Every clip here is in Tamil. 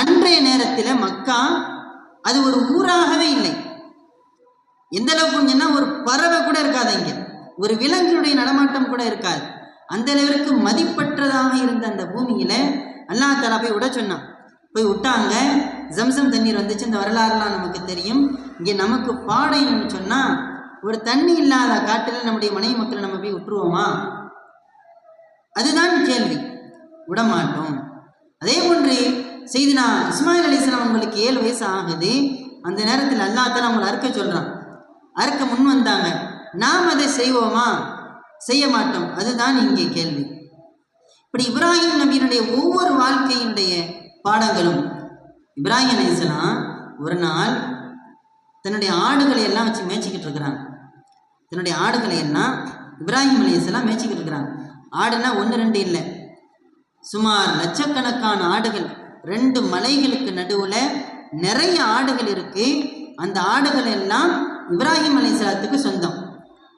அன்றைய நேரத்தில் மக்கா அது ஒரு ஊராகவே இல்லை. எந்த அளவுக்கு ஒரு பறவை கூட இருக்காது இங்கே ஒரு விலங்கினுடைய நடமாட்டம் கூட இருக்காது. அந்த அளவிற்கு மதிப்பற்றதாக இருந்த அந்த பூமியில அல்லா தலா போய் விட சொன்னான். போய் விட்டாங்க. ஜம்சம் தண்ணீர் வந்துச்சு. இந்த வரலாறுலாம் நமக்கு தெரியும். இங்கே நமக்கு பாடைன்னு சொன்னா ஒரு தண்ணி இல்லாத காட்டில் நம்முடைய மனைவி மக்களை நம்ம போய் விட்டுருவோமா? அதுதான் கேள்வி. விடமாட்டோம். அதே போன்று செய்தினா இஸ்மாயில் அலிஸ்லாம் அவங்களுக்கு ஏழு வயசு ஆகுது. அந்த நேரத்தில் அல்லாத்தால அவங்களை அறுக்க சொல்கிறான் அறுக்க முன் வந்தாங்க. நாம் அதை செய்வோமா? செய்ய மாட்டோம். அதுதான் இங்கே கேள்வி. இப்படி இப்ராஹிம் நபியினுடைய ஒவ்வொரு வாழ்க்கையினுடைய பாடங்களும் இப்ராஹிம் அலிஸ்லாம் ஒரு நாள் தன்னுடைய ஆடுகளை எல்லாம் வச்சு மேய்ச்சிக்கிட்டு இருக்கிறாங்க. தன்னுடைய ஆடுகளை எல்லாம் இப்ராஹிம் அலிஸ்லாம் மேய்ச்சிக்கிட்டு இருக்கிறாங்க. ஆடுனா ஒன்று ரெண்டு இல்லை. சுமார் லட்சக்கணக்கான ஆடுகள். ரெண்டு மலைகளுக்கு நடுவில் நிறைய ஆடுகள் இருக்கு. அந்த ஆடுகள் எல்லாம் இப்ராஹிம் அலைசலாத்துக்கு சொந்தம்.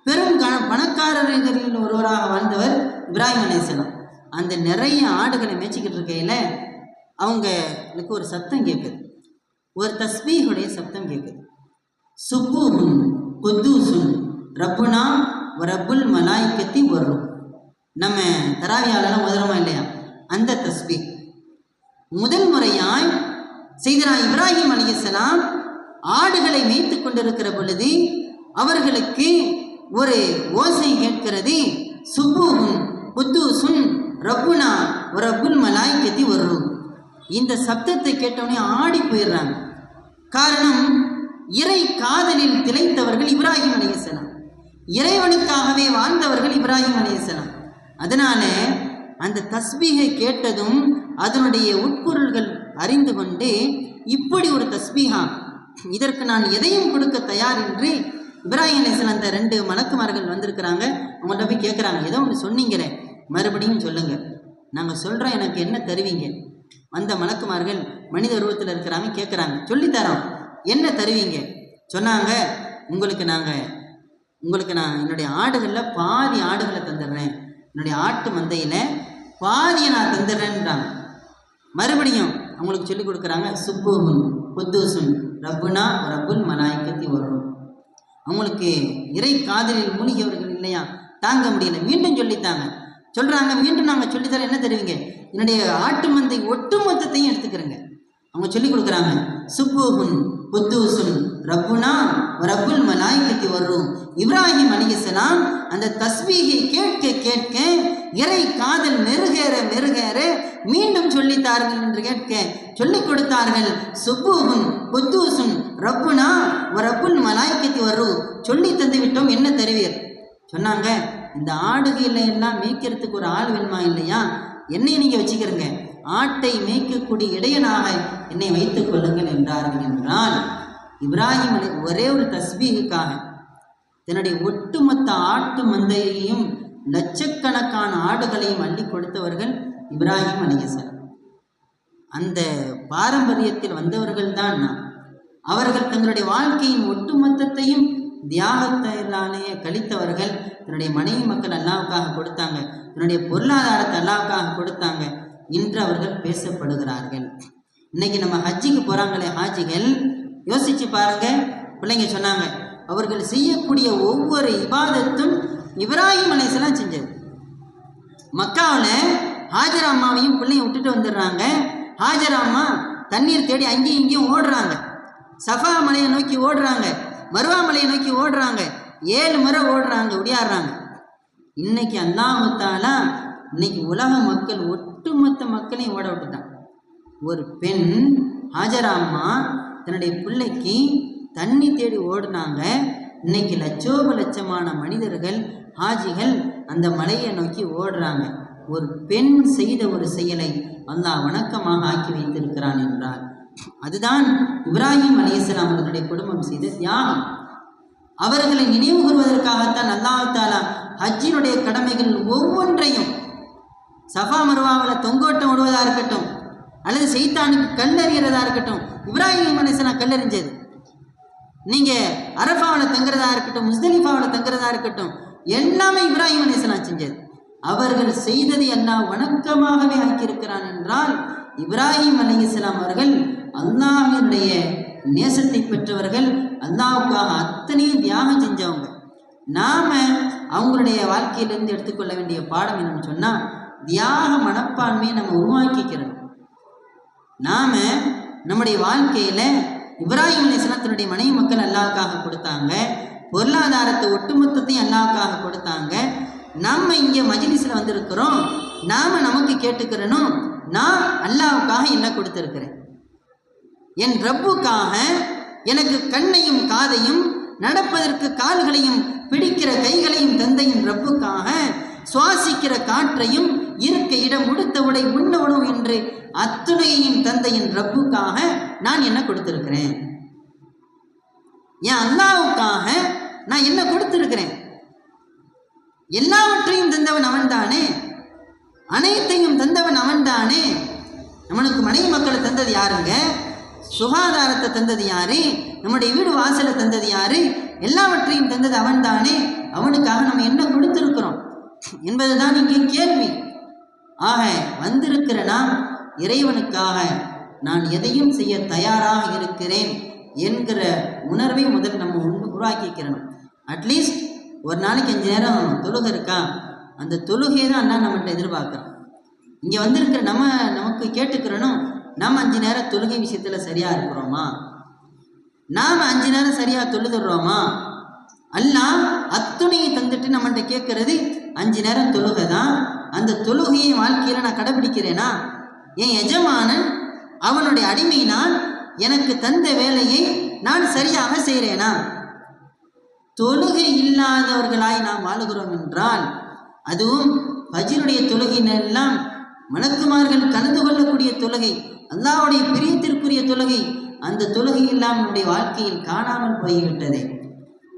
பெரும் கண பணக்காரர்களில் ஒருவராக வாழ்ந்தவர் இப்ராஹிம் அலைசலம் அந்த நிறைய ஆடுகளை மேய்ச்சிக்கிட்டு இருக்கையில் அவங்களுக்கு ஒரு சத்தம் கேட்குது. ஒரு தஸ்மீகுடைய சத்தம் கேட்குது. சுப்புஹுன் குத்தூசுன் ரப்புனா ரப்புல் மலாய்க்கத்தி வரும் நம்ம தராவியாலெல்லாம் முதலமா இல்லையா? அந்த தஸ்பீ முதல் முறையாய் செய்தனா இப்ராஹிம் அலிசலாம் ஆடுகளை மேய்த்து கொண்டிருக்கிற பொழுது அவர்களுக்கு ஒரு ஓசை கேட்கிறது. சுப்புகும் புத்தூசுன் ரப்புனா ஒரு ரகுல்மலாய் கத்தி வரும் இந்த சப்தத்தை கேட்டவுடனே ஆடி போயிடுறாங்க. காரணம் இறை காதலில் திளைத்தவர்கள் இப்ராஹிம் அலிசலாம் இறைவனுக்காகவே வாழ்ந்தவர்கள் இப்ராஹிம் அலிசலாம் அதனால அந்த தஸ்பீகை கேட்டதும் அதனுடைய உட்பொருள்கள் அறிந்து கொண்டு இப்படி ஒரு தஸ்பீகா இதற்கு நான் எதையும் கொடுக்க தயார் என்று இப்ராஹிம் அலிஸ்லாம் அந்த ரெண்டு மலக்குமார்கள் வந்திருக்கிறாங்க. அவங்கள்ட்ட போய் கேட்குறாங்க ஏதோ ஒன்று சொன்னீங்களே மறுபடியும் சொல்லுங்க. நாங்கள் சொல்கிறோம் எனக்கு என்ன தருவீங்க? வந்த மலக்குமார்கள் மனித உருவத்தில் இருக்கிறாங்க கேட்குறாங்க சொல்லித்தரோம் என்ன தருவீங்க? சொன்னாங்க உங்களுக்கு நாங்கள் உங்களுக்கு நான் என்னுடைய ஆடுகளில் பாதி ஆடுகளை தந்துடுறேன். என்னுடைய ஆட்டு மந்தையில் பாதியை நான் தந்துடுறேன்றாங்க. மறுபடியும் அவங்களுக்கு சொல்லிக் கொடுக்குறாங்க சுப்புகுன் குத்தூசுன் ரப்புனா ரப்புன் மலாய்க்கத்தி வரும் அவங்களுக்கு இறை காதலில் மூழ்கியவர்கள் இல்லையா? தாங்க முடியல. மீண்டும் சொல்லித்தாங்க. சொல்கிறாங்க மீண்டும் நாங்கள் சொல்லித்தர என்ன தருவீங்க? என்னுடைய ஆட்டு மந்தை ஒட்டு மொத்தத்தையும் எடுத்துக்கிறேங்க. அவங்க சொல்லி கொடுக்குறாங்க சுப்புகுன் புத்தூசுன் ரப்புனா ரப்புல் மலாய்க்கத்தி வரும் இப்ராஹிம் அலிகலாம் அந்த தஸ்பீகை கேட்க கேட்க இறை காதல் மெருகேற மெருகேற மீண்டும் சொல்லித்தார்கள் என்று கேட்க சொல்லிக் கொடுத்தார்கள். சுப்பூகும் குத்தூசுன் ரப்புனா ரப்புன் மலாய்க்கத்தி வரும் சொல்லி தந்து விட்டோம் என்ன தருவீர்? சொன்னாங்க இந்த ஆடுகளை எல்லாம் மேய்க்கிறதுக்கு ஒரு ஆள் வேணுமா இல்லையா? என்னை நீங்கள் வச்சுக்கிறங்க. ஆட்டை மேய்க்கக்கூடிய இடையனாக என்னை வைத்துக் கொள்ளுங்கள் என்றார்கள். என்றால் இப்ராஹிம் அலி ஒரே ஒரு தஸ்பீகுக்காக தன்னுடைய ஒட்டுமொத்த ஆட்டு மந்தையையும் லட்சக்கணக்கான ஆடுகளையும் அள்ளி கொடுத்தவர்கள் இப்ராஹிம் அலிகசர் அந்த பாரம்பரியத்தில் வந்தவர்கள் தான் நான் அவர்கள் தங்களுடைய வாழ்க்கையின் ஒட்டுமொத்தத்தையும் தியாகத்தினாலேயே கழித்தவர்கள் தன்னுடைய மனைவி மக்கள் அல்லாவுக்காக கொடுத்தாங்க தன்னுடைய பொருளாதாரத்தை அல்லாவுக்காக கொடுத்தாங்க இன்று அவர்கள் பேசப்படுகிறார்கள். இன்னைக்கு நம்ம ஹஜ்ஜிக்கு போகிறாங்களே ஹாஜிகள் யோசிச்சு பாருங்க பிள்ளைங்க சொன்னாங்க அவர்கள் செய்யக்கூடிய ஒவ்வொரு இபாதத்தும் இப்ராஹிம் அலைசலாம் செஞ்சது. மக்காவில் ஹாஜர் அம்மாவையும் பிள்ளையும் விட்டுட்டு வந்துடுறாங்க. ஹாஜர் அம்மா தண்ணீர் தேடி அங்கேயும் இங்கேயும் ஓடுறாங்க. சஃபா மலையை நோக்கி ஓடுறாங்க. மருவா மலையை நோக்கி ஓடுறாங்க. ஏழு முறை ஓடுறாங்க ஒடியாடுறாங்க. இன்னைக்கு அல்லாஹாலா இன்னைக்கு உலக மக்கள் ஒட்டுமொத்த மக்களையும் ஓட விட்டுட்டான். ஒரு பெண் ஹாஜரா அம்மா தன்னுடைய பிள்ளைக்கு தண்ணி தேடி ஓடினாங்க. இன்னைக்கு லட்சோப லட்சமான மனிதர்கள் ஹாஜிகள் அந்த மலையை நோக்கி ஓடுறாங்க. ஒரு பெண் செய்த ஒரு செயலை அல்லாஹ் வணக்கமாக ஆக்கி வைத்திருக்கிறான் என்றார். அதுதான் இப்ராஹிம் அலிஸ்லாம் அவர்களுடைய குடும்பம் செய்த தியாகம். அவர்களை நினைவு கூறுவதற்காகத்தான் அல்லாஹ் தாலா ஹஜ்ஜினுடைய கடமைகள் ஒவ்வொன்றையும் சஃபா மருவாவில் தொங்கோட்டம் விடுவதாக இருக்கட்டும் அல்லது செய்தானுக்கு கல்லறிகிறதா இருக்கட்டும் இப்ராஹிம் அலிஸ்னா கல்லறிஞ்சது. நீங்கள் அரஃபாவில் தங்குறதா இருக்கட்டும் முஸ்தலிஃபாவில் தங்குறதா இருக்கட்டும் எல்லாமே இப்ராஹிம் அலிஸ்லாம் செஞ்சது. அவர்கள் செய்ததை அல்லாஹ் வணக்கமாகவே ஆக்கியிருக்கிறான் என்றால் இப்ராஹிம் அலைஹிஸ்ஸலாம் அவர்கள் அல்லாஹினுடைய நேசத்தை பெற்றவர்கள் அல்லாவுக்காக அத்தனையும் தியாகம் செஞ்சவங்க. நாம அவங்களுடைய வாழ்க்கையிலேருந்து எடுத்துக்கொள்ள வேண்டிய பாடம் என்னன்னு சொன்னால் தியாக மனப்பான்மையை நம்ம உருவாக்கிக்கிறோம் நாம நம்முடைய வாழ்க்கையில் இப்ராஹிம் அலிஸ்லாம் தன்னுடைய மனைவி மக்கள் அல்லாவுக்காக கொடுத்தாங்க. பொருளாதாரத்தை ஒட்டுமொத்தத்தையும் அல்லாவுக்காக கொடுத்தாங்க. நம்ம இங்கே மஜிலிஸில் வந்திருக்கிறோம். நாம் நமக்கு கேட்டுக்கிறனும். நான் அல்லாஹ்வுக்காக என்ன கொடுத்துருக்கிறேன்? என் ரப்புக்காக எனக்கு கண்ணையும் காதையும் நடப்பதற்கு கால்களையும் பிடிக்கிற கைகளையும் தந்தையின் ரப்புக்காக சுவாசிக்கிற காற்றையும் இருக்க இடம் உடுத்த உடை உண்ண உணவு என்று அத்துணையையும் தந்தையின் ரப்புக்காக நான் என்ன கொடுத்திருக்கிறேன்? என் அல்லாவுக்காக நான் என்ன கொடுத்திருக்கிறேன்? எல்லாவற்றையும் தந்தவன் அவன்தானே? அனைத்தையும் தந்தவன் அவன்தானே? நம்மளுக்கு மனைவி மக்களை தந்தது யாருங்க? சுகாதாரத்தை தந்தது யாரு? நம்முடைய வீடு வாசலை தந்தது யாரு? எல்லாவற்றையும் தந்தது அவன்தானே? அவனுக்காக நம்ம என்ன கொடுத்துருக்குறோம்? என்பதுதான் இங்கே கேள்வி. ஆக வந்திருக்கிற நான் இறைவனுக்காக நான் எதையும் செய்ய தயாராக இருக்கிறேன் என்கிற உணர்வை முதல் நம்ம உண்டு- உருவாக்கிக்கிறணும். அட்லீஸ்ட் ஒரு நாளைக்கு அஞ்சு நேரம் தொழுகை இருக்கா? அந்த தொழுகையை தான் அண்ணா நம்மகிட்ட எதிர்பார்க்குறோம் இங்கே வந்திருக்கிற நம்ம நமக்கு கேட்டுக்கிறனும் நம்ம அஞ்சு நேரம் தொழுகை விஷயத்தில் சரியாக இருக்கிறோமா? நாம் அஞ்சு நேரம் சரியாக தொழுதுடுறோமா அல்லாஹ் அத்துணையை தந்துட்டு நம்மகிட்ட கேட்கறது அஞ்சு நேரம் தொழுகை தான். அந்த தொழுகையை வாழ்க்கையில் நான் கடைபிடிக்கிறேனா? என் எஜமானன் அவனுடைய அடிமை நான் எனக்கு தந்த வேலையை நான் சரியாக செய்கிறேனா தொழுகை இல்லாதவர்களாய் நாம் வாழுகிறோம் என்றால் அதுவும் பஜிருடைய தொழுகையினெல்லாம் மலக்குமார்கள் கலந்து கொள்ளக்கூடிய தொழுகை அல்லாவுடைய பிரியத்திற்குரிய தொழுகை அந்த தொழுகை எல்லாம் நம்முடைய வாழ்க்கையில் காணாமல் போய்விட்டது.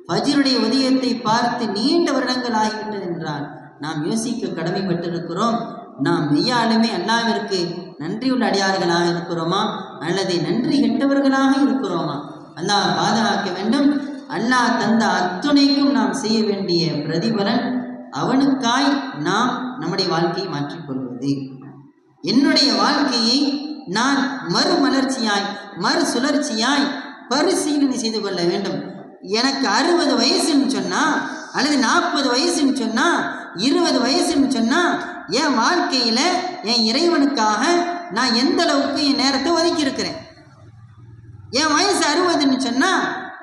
பஜிருடைய உதயத்தை பார்த்து நீண்ட வருடங்கள் ஆகிவிட்டது என்றால் நாம் யோசிக்க கடமைப்பட்டிருக்கிறோம். நாம் மெய்யாலுமே அல்லாவிற்கு நன்றியுள்ள அடியார்களாக இருக்கிறோமா? அல்லது நன்றி கெட்டவர்களாக இருக்கிறோமா? அல்லாஹ் பாதுகாக்க வேண்டும். அல்லாஹ் தந்த அத்துணைக்கும் நாம் செய்ய வேண்டிய பிரதிபலன் அவனுக்காய் நாம் நம்முடைய வாழ்க்கையை மாற்றிக்கொள்வது. என்னுடைய வாழ்க்கையை நான் மறுமலர்ச்சியாய் மறு சுழற்சியாய் பரிசீலனை செய்து கொள்ள வேண்டும். எனக்கு அறுபது வயசுன்னு சொன்னா அல்லது நாற்பது வயசுன்னு சொன்னா இருபது வயசுன்னு சொன்னா என் வாழ்க்கையில என் இறைவனுக்காக நான் எந்த அளவுக்கு என் நேரத்தை ஒதுக்கி இருக்கிறேன் என் வயசு அறுபதுன்னு சொன்னா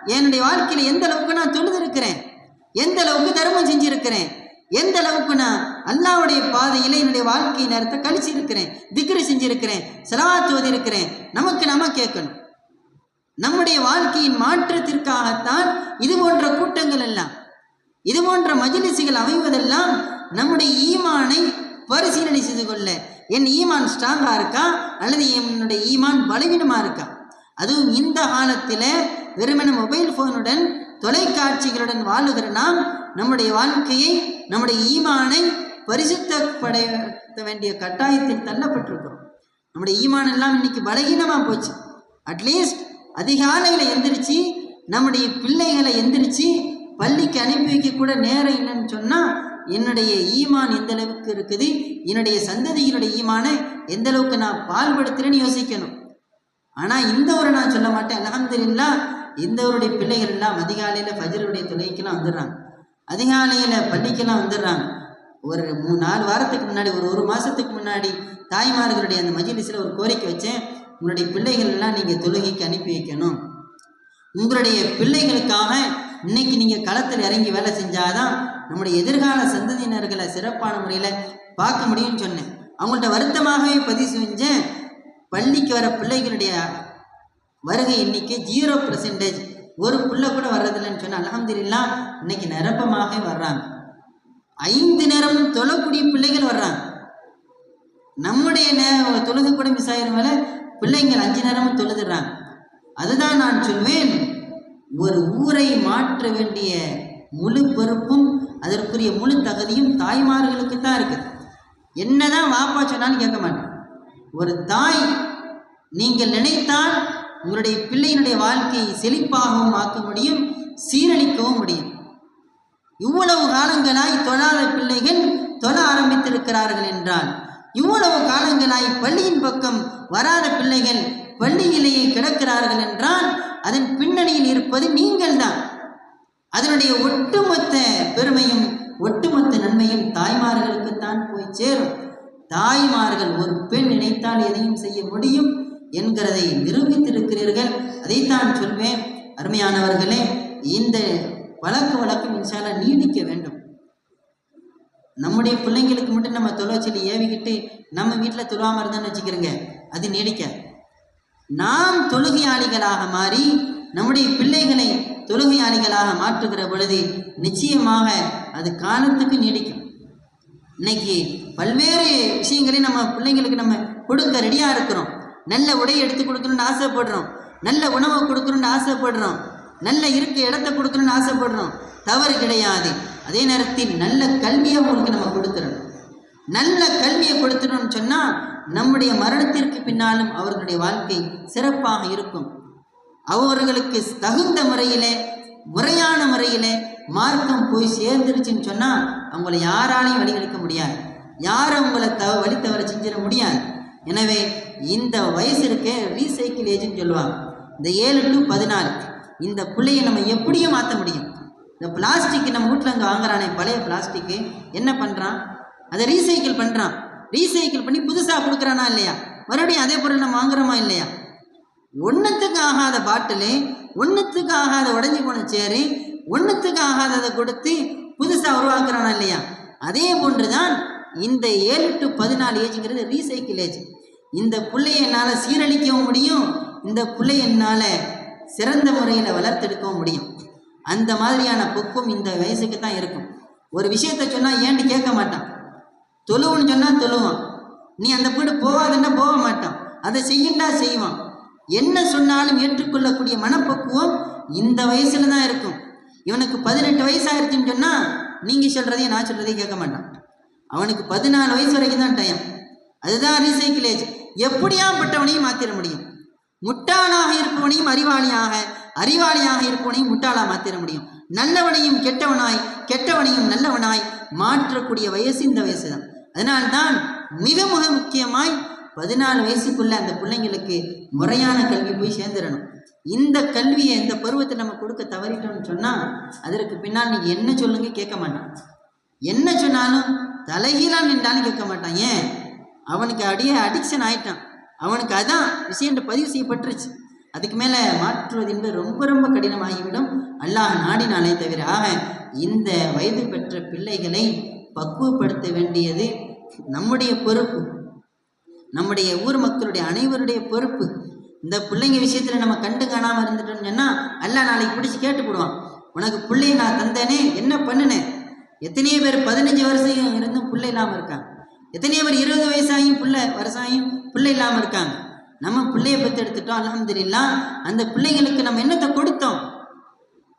என்னுடைய வாழ்க்கையில எந்த அளவுக்கு நான் தொழுதிருக்கிறேன்? எந்த அளவுக்கு தர்மம் செஞ்சிருக்கிறேன்? எந்த அளவுக்கு நான் அல்லாவுடைய பாதையில என்னுடைய வாழ்க்கை நேரத்தை கழிச்சு இருக்கிறேன் திக்ரு செஞ்சிருக்கிறேன்? செலவாத்து இருக்கிறேன் நமக்கு நம்ம கேட்கணும். நம்முடைய வாழ்க்கையின் மாற்றத்திற்காகத்தான் இது போன்ற கூட்டங்கள் எல்லாம். இது போன்ற மஜிலிசுகள் அமைவதெல்லாம் நம்முடைய ஈமானை பரிசீலனை செய்து கொள்ள. என் ஈமான் ஸ்ட்ராங்காக இருக்கா? அல்லது என்னுடைய ஈமான் பலவீனமாக இருக்கா? அதுவும் இந்த காலத்தில் வெறுமன மொபைல் ஃபோனுடன் தொலைக்காட்சிகளுடன் வாழுகிற நாம் நம்முடைய வாழ்க்கையை நம்முடைய ஈமானை பரிசுத்தப்படுத்த வேண்டிய கட்டாயத்தில் தள்ளப்பட்டிருக்கிறோம். நம்முடைய ஈமான் எல்லாம் இன்னைக்கு பலகீனமாக போச்சு. அட்லீஸ்ட் அதிகாலையில் எந்திரிச்சு நம்முடைய பிள்ளைகளை எந்திரிச்சு பள்ளிக்கு அனுப்பி வைக்க கூட நேரம் இல்லைன்னு சொன்னா என்னுடைய ஈமான் எந்த அளவுக்கு இருக்குது? என்னுடைய சந்ததியினுடைய ஈமானை எந்த அளவுக்கு நான் பால்படுத்துறேன்னு யோசிக்கணும். ஆனா இந்த ஒரு நான் சொல்ல மாட்டேன். அலமதுல்லா இந்த ஒருடைய பிள்ளைகள் எல்லாம் அதிகாலையில ஃபஜருடைய துணைக்கெல்லாம் வந்துடுறாங்க. அதிகாலையில பள்ளிக்கெல்லாம் வந்துடுறாங்க. ஒரு மூணு நாலு வாரத்துக்கு முன்னாடி ஒரு ஒரு மாசத்துக்கு முன்னாடி தாய்மார்களுடைய அந்த மஜிலிஸில் ஒரு கோரிக்கை வச்சேன். உங்களுடைய பிள்ளைகள் எல்லாம் நீங்க தொழுகைக்கு அனுப்பி வைக்கணும். உங்களுடைய பிள்ளைகளுக்காக இன்னைக்கு நீங்கள் களத்தில் இறங்கி வேலை செஞ்சாதான் நம்முடைய எதிர்கால சந்ததியினர்களை சிறப்பான முறையில் பார்க்க முடியும்னு சொன்னேன். அவங்கள்ட்ட வருத்தமாகவே பதிவு செஞ்சேன். பள்ளிக்கு வர பிள்ளைகளுடைய வருகை எண்ணிக்கை ஜீரோ பர்சன்டேஜ் ஒரு பிள்ளை கூட வர்றதில்லைன்னு சொன்னால் அலமதுல்லா இன்னைக்கு நிரப்பமாக வர்றாங்க. ஐந்து நேரமும் தொழக்கூடிய பிள்ளைகள் வர்றாங்க. நம்முடைய நே தொழுது கூட மிஸ் ஆயிரம் மேல பிள்ளைங்கள் அஞ்சு நேரமும் தொழுதுடுறாங்க. அதுதான் நான் சொல்வேன். ஒரு ஊரை மாற்ற வேண்டிய முழு பொறுப்பும் அதற்குரிய முழு தகுதியும் தாய்மார்களுக்கு தான் இருக்குது. என்னதான் வாப்பா சொன்னாலும் கேட்க மாட்டேன். ஒரு தாய் நீங்கள் நினைத்தால் உங்களுடைய பிள்ளையினுடைய வாழ்க்கையை செழிப்பாகவும் ஆக்க முடியும் சீரழிக்கவும் முடியும். இவ்வளவு காலங்களாய் தொழாத பிள்ளைகள் தொழ ஆரம்பித்திருக்கிறார்கள் என்றால் இவ்வளவு காலங்களாய் பள்ளியின் பக்கம் வராத பிள்ளைகள் பள்ளியிலேயே கிடக்கிறார்கள் என்றால் அதன் பின்னணியில் இருப்பது நீங்கள் தான் அதனுடைய ஒட்டுமொத்த பெருமையும் ஒட்டுமொத்த நன்மையும் தாய்மார்களுக்குத்தான் போய் சேரும். தாய்மார்கள் ஒரு பெண் நினைத்தால் எதையும் செய்ய முடியும் என்கிறதை நிரூபித்திருக்கிறீர்கள். அதைத்தான் சொல்வேன். அருமையானவர்களே இந்த வழக்கு வழக்கம் இன்ஷால்லா நீடிக்க வேண்டும். நம்முடைய பிள்ளைங்களுக்கு மட்டும் நம்ம தொலை ஏவிக்கிட்டு நம்ம வீட்டில் தொழுவாமல் இருந்தான்னு வச்சுக்கிறோங்க. அது நீடிக்க நாம் தொழுகையாளிகளாக மாறி நம்முடைய பிள்ளைகளை தொழுகையாளிகளாக மாற்றுகிற பொழுது நிச்சயமாக அது காலத்துக்கு நீடிக்கும். இன்னைக்கு பல்வேறு விஷயங்களை நம்ம பிள்ளைங்களுக்கு நம்ம கொடுக்க ரெடியாக இருக்கிறோம். நல்ல உடை எடுத்து கொடுக்கணும்னு ஆசைப்படுறோம். நல்ல உணவை கொடுக்கணும்னு ஆசைப்படுறோம். நல்ல இருக்க இடத்த கொடுக்கணும்னு ஆசைப்படுறோம். தவறு கிடையாது. அதே நேரத்தில் நல்ல கல்வியை அவங்களுக்கு நம்ம கொடுக்குறோம் நல்ல கல்வியை கொடுத்துட்டோம்னு சொன்னால் நம்முடைய மரணத்திற்கு பின்னாலும் அவர்களுடைய வாழ்க்கை சிறப்பாக இருக்கும். அவர்களுக்கு தகுந்த முறையிலே முறையான முறையிலே மார்க்கம் போய் சேர்ந்துருச்சுன்னு சொன்னால் அவங்கள யாராலையும் வழிகெடுக்க முடியாது. யாரும் அவங்களை த வழி தவற செஞ்சிட முடியாது. எனவே இந்த வயசு இருக்க ரீசைக்கிள் ஏஜ்னு சொல்லுவாங்க. இந்த ஏழு டு பதினாலு இந்த பிள்ளையை நம்ம எப்படியும் மாற்ற முடியும். இந்த பிளாஸ்டிக் நம்ம வீட்டில் அங்கே வாங்குறானே பழைய பிளாஸ்டிக்கு என்ன பண்ணுறான் அதை ரீசைக்கிள் பண்ணுறான் ரீசைக்கிள் பண்ணி புதுசாக கொடுக்குறானா இல்லையா? மறுபடியும் அதே பொருள் நம்ம வாங்குறோமா இல்லையா? ஒன்றுத்துக்கு ஆகாத பாட்டிலு ஒன்றுத்துக்கு ஆகாத உடஞ்சி போன சேரு ஒன்றுத்துக்கு ஆகாததை கொடுத்து புதுசாக உருவாக்குறானா இல்லையா? அதே போன்று தான் இந்த ஏழு டு பதினாலு ஏஜுங்கிறது ரீசைக்கிள் ஏஜ் இந்த பிள்ளைய என்னால் சீரழிக்கவும் முடியும் இந்த பிள்ளை என்னால் சிறந்த முறையில் வளர்த்தெடுக்கவும் முடியும். அந்த மாதிரியான பொக்கும் இந்த வயசுக்கு தான் இருக்கும். ஒரு விஷயத்த சொன்னால் ஏன்ட்டு கேட்க மாட்டான். தொழுவுன்னு சொன்னால் தொழுவான். நீ அந்த வீடு போகாதுன்னா போக மாட்டான். அதை செய்யண்டா செய்வான். என்ன சொன்னாலும் ஏற்றுக்கொள்ளக்கூடிய மனப்பக்குவம் இந்த வயசில் தான் இருக்கும். இவனுக்கு பதினெட்டு வயசு ஆயிருச்சுன்னு சொன்னால் நீங்கள் சொல்கிறதையும் நான் சொல்கிறதையும் கேட்க மாட்டான். அவனுக்கு பதினாலு வயசு வரைக்கும் தான் டைம் அதுதான் ரீசைக்கிள் ஏஜ் எப்படியாப்பட்டவனையும் மாற்றிட முடியும். முட்டாளாக இருப்பவனையும் அறிவாளியாக அறிவாளியாக இருப்பவனையும் முட்டாளாக மாற்றிட முடியும். நல்லவனையும் கெட்டவனாய் கெட்டவனையும் நல்லவனாய் மாற்றக்கூடிய வயசு இந்த வயசு தான் அதனால்தான் மிக மிக முக்கியமாய் பதினாலு வயசுக்குள்ள அந்த பிள்ளைங்களுக்கு முறையான கல்வி போய் சேர்ந்துடணும். இந்த கல்வியை இந்த பருவத்தை நம்ம கொடுக்க தவறிட்டோம்னு சொன்னால் அதற்கு பின்னால் நீங்கள் என்ன சொல்லுங்க கேட்க மாட்டான். என்ன சொன்னாலும் தலைகீழாக நின்றாலும் கேட்க மாட்டான். ஏன்? அவனுக்கு அடியே அடிக்ஷன் ஆயிட்டான். அவனுக்கு அதான் விஷயம் பதிவு செய்யப்பட்டுருச்சு. அதுக்கு மேலே மாற்றுவது என்பது ரொம்ப ரொம்ப கடினமாகிவிடும். அல்லாஹ் நாடினாலே தவிர ஆக இந்த வயது பெற்ற பிள்ளைகளை பக்குவப்படுத்த வேண்டியது நம்முடைய பொறுப்பு. நம்முடைய ஊர் மக்களுடைய அனைவருடைய பொறுப்பு. இந்த பிள்ளைங்க விஷயத்தில் நம்ம கண்டு காணாமல் இருந்துட்டோம்னு சொன்னால் அல்லாஹ் நாளைக்கு பிடிச்சி கேட்டு போடுவான் உனக்கு பிள்ளைய நான் தந்தேனே என்ன பண்ணினேன் எத்தனையோ பேர் பதினஞ்சு வருஷம் இருந்தும் பிள்ளை இல்லாமல் இருக்காங்க. எத்தனையோ பேர் இருபது வயசாகியும் பிள்ளை வருஷாயும் பிள்ளை இல்லாமல் இருக்காங்க. நம்ம பிள்ளைய பெற்று எடுத்துட்டோம் அலமதுல்லாம் அந்த பிள்ளைங்களுக்கு நம்ம என்னத்தை கொடுத்தோம்?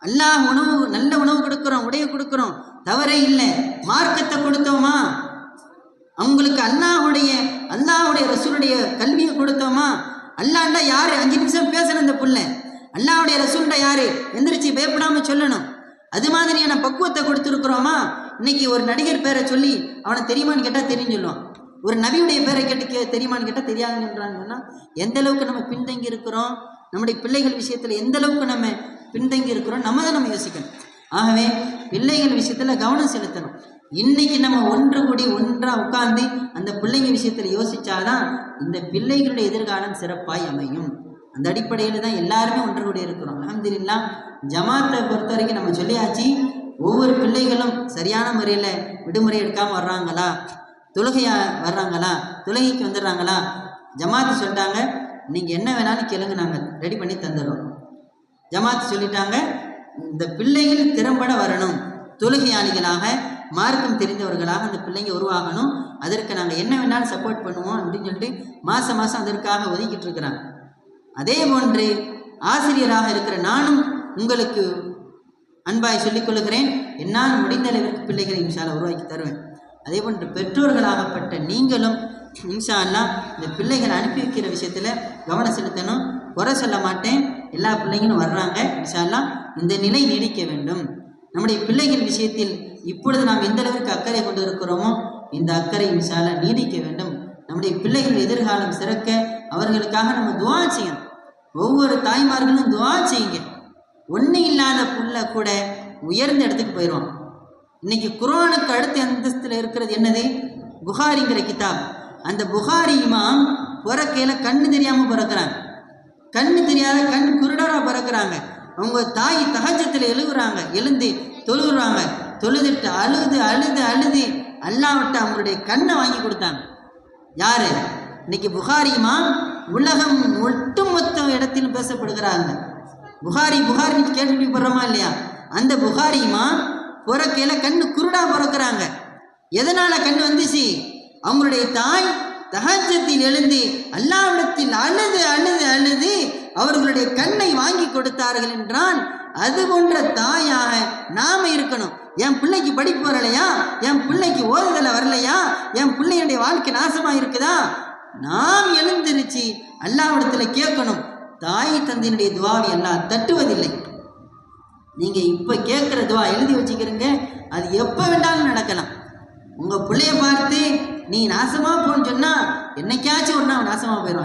அல்லாஹ் உணவு நல்ல உணவு கொடுக்குறோம் உடைய கொடுக்குறோம். தவறே இல்லை. மார்க்கத்தை கொடுத்தோமா? அவங்களுக்கு அல்லாஹுடைய அல்லாஹுடைய ரசூலுடைய கல்வியை கொடுத்தோமா? அல்லாண்டா யாரு? அஞ்சு நிமிஷம் பேசணும் இந்த புள்ள. அல்லாஹுடைய ரசூல்டா யாரு? எந்திரிச்சு பயப்படாம சொல்லணும். அது மாதிரியான பக்குவத்தை கொடுத்துருக்குறோமா? இன்னைக்கு ஒரு நடிகர் பேரை சொல்லி அவனை தெரியுமான்னு கேட்டால் தெரியும் சொல்லுவான். ஒரு நபியுடைய பேரை கேட்டு கே தெரியுமான்னு கேட்டால் தெரியாதுன்னு எந்த அளவுக்கு நம்ம பின்தங்கி இருக்கிறோம்? நம்முடைய பிள்ளைகள் விஷயத்தில் எந்த அளவுக்கு நம்ம பின்தங்கி இருக்கிறோம். நம்ம தான் நம்ம யோசிக்கணும். ஆகவே பிள்ளைகள் விஷயத்தில் கவனம் செலுத்தணும். இன்னைக்கு நம்ம ஒன்று கூடி ஒன்றாக உட்கார்ந்து அந்த பிள்ளைங்க விஷயத்தில் யோசிச்சாதான் இந்த பிள்ளைகளுடைய எதிர்காலம் சிறப்பாய் அமையும். அந்த அடிப்படையில் தான் எல்லாருமே ஒன்று கூடி இருக்கிறோம். அலமதுல்லா ஜமாத்தை பொறுத்த வரைக்கும் நம்ம சொல்லியாச்சு ஒவ்வொரு பிள்ளைகளும் சரியான முறையில் விடுமுறை எடுக்காமல் வர்றாங்களா? தொழுகையா வர்றாங்களா? தொழுகைக்கு வந்துடுறாங்களா? ஜமாத்து சொல்லிட்டாங்க. நீங்கள் என்ன வேணாலும் கேளுங்க நாங்கள் ரெடி பண்ணி தந்துடுறோம். ஜமாத்து சொல்லிட்டாங்க இந்த பிள்ளைகள் திறம்பட வரணும். தொழுகையாளிகளாக மார்க்கம் தெரிந்தவர்களாக அந்த பிள்ளைங்க உருவாகணும். அதற்கு நாங்கள் என்ன வேணாலும் சப்போர்ட் பண்ணுவோம் அப்படின்னு சொல்லிட்டு மாதம் மாதம் அதற்காக ஒதுக்கிட்டு இருக்கிறாங்க. அதே போன்று ஆசிரியராக இருக்கிற நானும் உங்களுக்கு அன்பாய் சொல்லிக் கொள்கிறேன். என்னால் முடிந்த அளவிற்கு பிள்ளைகளை இன்ஷால்லா உருவாக்கி தருவேன். அதே போன்று பெற்றோர்களாகப்பட்ட நீங்களும் இன்ஷா எல்லாம் இந்த பிள்ளைகளை அனுப்பி வைக்கிற விஷயத்தில் கவனம் செலுத்தணும். குறை சொல்ல மாட்டேன். எல்லா பிள்ளைங்களும் வர்றாங்க இன்ஷால்லாம் இந்த நிலை நீடிக்க வேண்டும். நம்முடைய பிள்ளைகள் விஷயத்தில் இப்பொழுது நாம் எந்த அளவிற்கு அக்கறை கொண்டு இருக்கிறோமோ இந்த அக்கறை இன்ஷா நீடிக்க வேண்டும். நம்முடைய பிள்ளைகள் எதிர்காலம் சிறக்க அவர்களுக்காக நம்ம துவா செய்யணும். ஒவ்வொரு தாய்மார்களும் துவா செய்யுங்க. ஒன்றும் இல்லாத புள்ள கூட உயர்ந்த இடத்துக்கு போயிடுவான் இன்னைக்கு குரானுக்கு அடுத்த அந்தஸ்தில் இருக்கிறது என்னது? புகாரிங்கிற கிதாப். அந்த புகாரி இமாம் பிறக்கையில் கண்ணு தெரியாமல் பிறக்கிறாங்க கண்ணு தெரியாத கண் குருடராக பிறக்கிறாங்க. அவங்க தாய் தகஜத்தில் எழுகுறாங்க எழுந்து தொழுகிறாங்க. தொழுதுட்டு அழுது அழுது அழுது அல்லாவிட்ட அவங்களுடைய கண்ணை வாங்கி கொடுத்தாங்க. யாரு? இன்னைக்கு புகாரியுமா உலகம் ஒட்டுமொத்த இடத்திலும் பேசப்படுகிறாங்க. புகாரி புகாரி கேள்விப்படுறோமா இல்லையா? அந்த புகாரியுமா இமாம் பிறக்கையில் கண்ணு குருடா பிறக்கிறாங்க. எதனால கண் வந்துச்சு? அவங்களுடைய தாய் தகஜத்தில் எழுந்து அல்லாவிடத்தில் அழுது அழுது அவர்களுடைய கண்ணை வாங்கி கொடுத்தார்கள் என்றால் அது போன்ற தாயாக நாம இருக்கணும். என் பிள்ளைக்கு படிப்பு வரலையா? என் பிள்ளைக்கு ஓதுதல வரலையா? என் பிள்ளையுடைய வாழ்க்கை நாசமா இருக்குதா? நாம் எழுந்திருச்சு அல்லாவிடத்துல கேட்கணும். தாய் தந்தையினுடைய துவாவை எல்லாம் தட்டுவதில்லை. நீங்க இப்ப கேட்குற துவா எழுதி வச்சுக்கிறீங்க. அது எப்ப வேண்டாலும் நடக்கலாம். உங்க பிள்ளைய பார்த்து நீ நாசமா போன்னு சொன்னா என்னைக்காச்சும் ஒரு நாள் நாசமா போயிடும்